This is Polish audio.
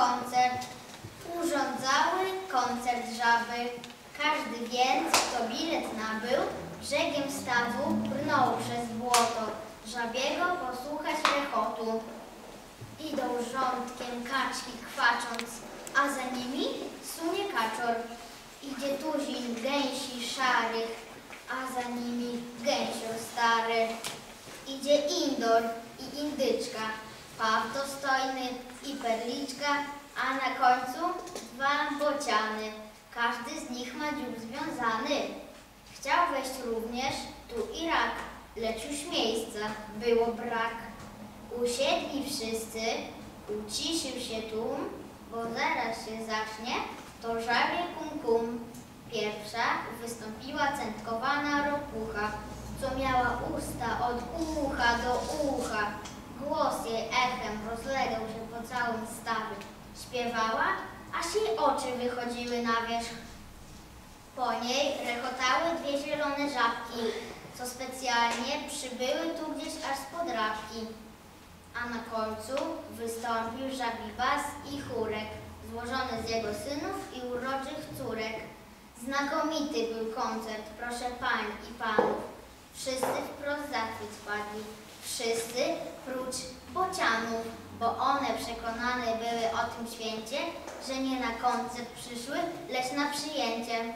koncert. Urządzały koncert żaby. Każdy więc, kto bilet nabył, brzegiem stawu brnął przez błoto, żabiego posłuchać rechotu. Idą rządkiem kaczki kwacząc, a za nimi sunie kaczor. Idzie tuzin gęsi szarych, a za nimi gęsior stary. Idzie indor i indyczka, paw dostojny i perliczka, a na końcu dwa bociany. Każdy z nich ma dziób związany. Chciał wejść również tu i rak, lecz już miejsca było brak. Usiedli wszyscy, uciszył się tłum, bo zaraz się zacznie to żabie kum kum. Pierwsza wystąpiła centkowana ropucha, co miała usta od ucha do ucha. Głos jej echem rozlegał się po całym stawie. Śpiewała, aż jej oczy wychodziły na wierzch. Po niej rechotały dwie zielone żabki, co specjalnie przybyły tu gdzieś aż spod rabki. A na końcu wystąpił żabibas i chórek, złożony z jego synów i uroczych córek. Znakomity był koncert, proszę pań i panów. Wszyscy wprost zachwyt spadli. Wszyscy prócz bocianów, bo one przekonane były o tym święcie, że nie na koncert przyszły, lecz na przyjęcie.